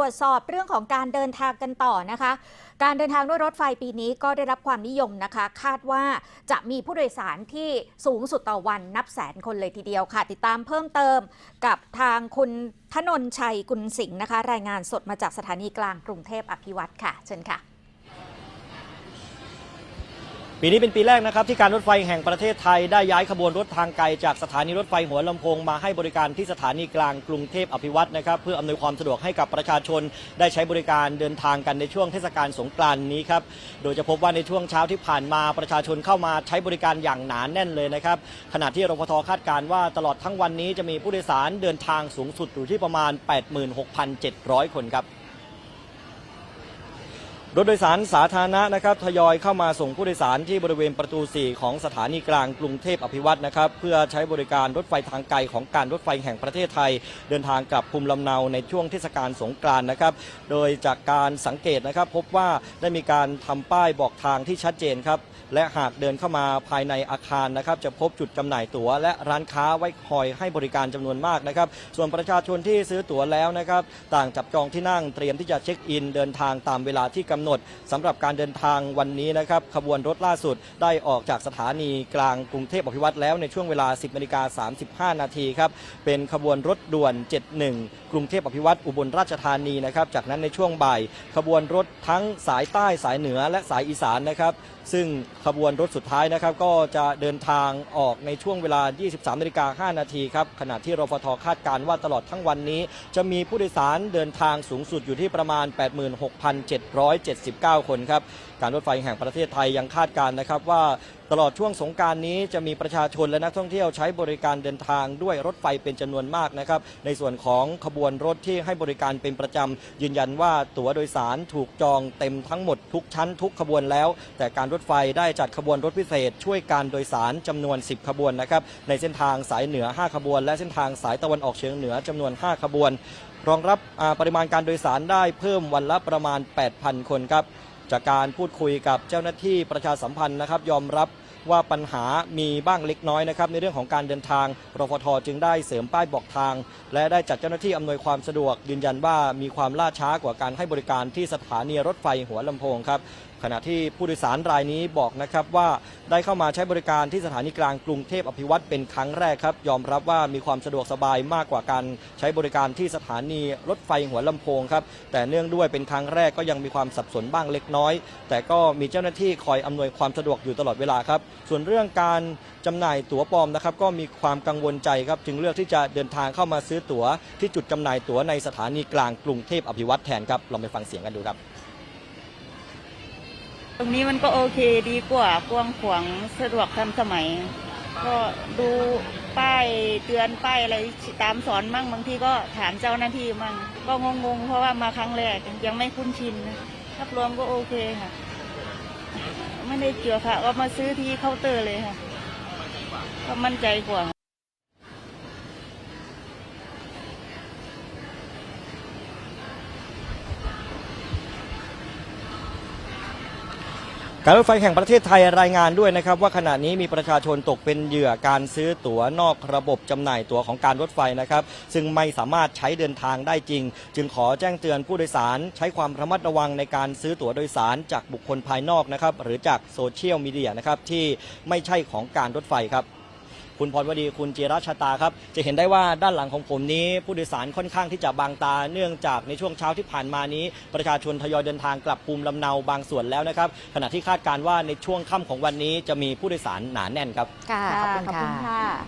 รวจสอบเรื่องของการเดินทางกันต่อนะคะ การเดินทางด้วยรถไฟปีนี้ก็ได้รับความนิยมนะคะ คาดว่าจะมีผู้โดยสารที่สูงสุดต่อวันนับแสนคนเลยทีเดียวค่ะ ติดตามเพิ่มเติมกับทางคุณธนนชัยกุลสิงห์นะคะ รายงานสดมาจากสถานีกลางกรุงเทพอภิวัตรค่ะ เชิญค่ะ ปีนี้เป็นปีแรกนะครับที่การรถไฟแห่งประเทศไทยได้ย้ายขบวนรถทางไกลจากสถานีรถไฟหัวลำโพงมาให้บริการที่สถานีกลางกรุงเทพอภิวัตรนะครับเพื่ออำนวยความสะดวกให้กับประชาชนได้ใช้บริการเดินทางกันในช่วงเทศกาลสงกรานต์นี้ครับโดยจะพบว่าในช่วงเช้าที่ผ่านมาประชาชนเข้ามาใช้บริการอย่างหนานแน่นเลยนะครับขณะที่รพทคาดการณ์ว่าตลอดทั้งวันนี้จะมีผู้โดยสารเดินทางสูงสุดอยู่ที่ประมาณ 86,700 คนครับ รถโดยสารสาธารณะนะครับทยอยเข้ามาส่งผู้โดยสารที่บริเวณประตู 4 ของสถานีกลางกรุงเทพอภิวัตรนะครับเพื่อใช้บริการรถไฟทางไกลของการรถไฟแห่งประเทศไทย เดินทางกลับภูมิลำเนาในช่วงเทศกาลสงกรานต์นะครับโดยจากการสังเกตนะครับพบว่าได้มีการทำป้ายบอกทางที่ชัดเจนครับและหากเดินเข้ามาภายในอาคารนะครับจะพบจุดจำหน่ายตั๋ว และร้านค้าไว้คอยให้บริการจำนวนมากนะครับส่วนประชาชนที่ซื้อตั๋วแล้วนะครับต่างจับจองที่นั่งเตรียมที่จะเช็คอิน เดินทางตามเวลาที่กำหนดสำหรับการเดินทางวันนี้นะครับขบวนรถล่าสุดได้ออกจากสถานีกลางกรุงเทพอภิวัตรแล้วในช่วงเวลา 10นาฬิกา35 นาทีครับเป็นขบวนรถด่วน 71 กรุงเทพอภิวัตรอุบลราชธานีนะครับจากนั้นในช่วงบ่าย ขบวนรถทั้งสายใต้สายเหนือและสายอีสานนะครับซึ่งขบวนรถสุดท้ายนะครับก็จะเดินทางออกในช่วงเวลา 23นาฬิกา5นาทีครับขณะที่รฟทคาดการว่าตลอดทั้งวันนี้ จะมีผู้โดยสารเดินทางสูงสุดอยู่ที่ประมาณ79 คนครับ การรถไฟแห่งประเทศไทยยังคาดการณ์นะครับว่า ตลอดช่วงสงการนี้จะมีประชาชนและนักท่องเที่ยวใช้บริการเดินทางด้วยรถไฟเป็นจำนวนมากนะครับในส่วนของขบวนรถที่ให้บริการเป็นประจำยืนยันว่าตั๋วโดยสารถูกจองเต็มทั้งหมดทุกชั้นทุกขบวนแล้ว แต่การรถไฟได้จัดขบวนรถพิเศษ ช่วยการโดยสารจำนวน 10 ขบวนนะครับในเส้นทางสายเหนือ 5 ขบวน และเส้นทางสายตะวันออกเฉียงเหนือจำนวน 5 ขบวน รองรับปริมาณการโดยสารได้เพิ่มวันละประมาณ 8,000 คนครับ จากการพูดคุยกับเจ้าหน้าที่ประชาสัมพันธ์นะครับ ยอมรับว่าปัญหามีบ้างเล็กน้อยนะครับ ในเรื่องของการเดินทางรฟทจึงได้เสริมป้ายบอกทาง และได้จัดเจ้าหน้าที่อำนวยความสะดวก ยืนยันว่ามีความล่าช้ากว่าการให้บริการที่สถานีรถไฟหัวลำโพงครับ ขณะที่ผู้โดยสารรายนี้บอกนะครับว่าได้เข้ามาใช้บริการที่สถานีกลางกรุงเทพอภิวัตรเป็นครั้งแรกครับ ยอมรับว่ามีความสะดวกสบายมากกว่าการใช้บริการที่สถานีรถไฟหัวลำโพงครับแต่เนื่องด้วยเป็นครั้งแรกก็ยังมีความสับสนบ้างเล็กน้อย แต่ก็มีเจ้าหน้าที่คอยอำนวยความสะดวกอยู่ตลอดเวลาครับ ส่วนเรื่องการจำหน่ายตั๋วปลอมนะครับก็มีความกังวลใจครับ จึงเลือกที่จะเดินทางเข้ามาซื้อตั๋วที่จุดจำหน่ายตั๋วในสถานีกลางกรุงเทพอภิวัตรแทนครับลองไปฟังเสียงกันดูครับ ตรงนี้มันก็โอเคดีกว่ากว้างขวางสะดวกทันสมัย ก็ดูป้ายเตือนป้ายอะไรตามสอนมั่งบางทีก็ถามเจ้าหน้าที่มั่งก็งงๆ เพราะว่ามาครั้งแรกยังไม่คุ้นชินนะภาพรวมก็โอเคค่ะ ไม่ได้เกี่ยวค่ะก็มาซื้อที่เคาน์เตอร์เลยค่ะ ก็มั่นใจกว่า การรถไฟแห่งประเทศไทยรายงานด้วยนะครับ ว่าขณะนี้มีประชาชนตกเป็นเหยื่อการซื้อตั๋วนอกระบบจำหน่ายตั๋วของการรถไฟนะครับ ซึ่งไม่สามารถใช้เดินทางได้จริง จึงขอแจ้งเตือนผู้โดยสารใช้ความระมัดระวังในการซื้อตั๋วโดยสารจากบุคคลภายนอกนะครับหรือจากโซเชียลมีเดียนะครับที่ไม่ใช่ของการรถไฟครับ คุณพรวดีคุณจิราชตาครับจะเห็นได้ว่าด้านหลังของผมนี้ ผู้โดยสารค่อนข้างที่จะบางตา เนื่องจากในช่วงเช้าที่ผ่านมานี้ ประชาชนทยอยเดินทางกลับภูมิลำเนาบางส่วนแล้วนะครับขณะที่คาดการณ์ว่าในช่วงค่ำของวันนี้จะมีผู้โดยสารหนาแน่นครับ ค่ะ ขอบคุณขอบคุณค่ะค่ะ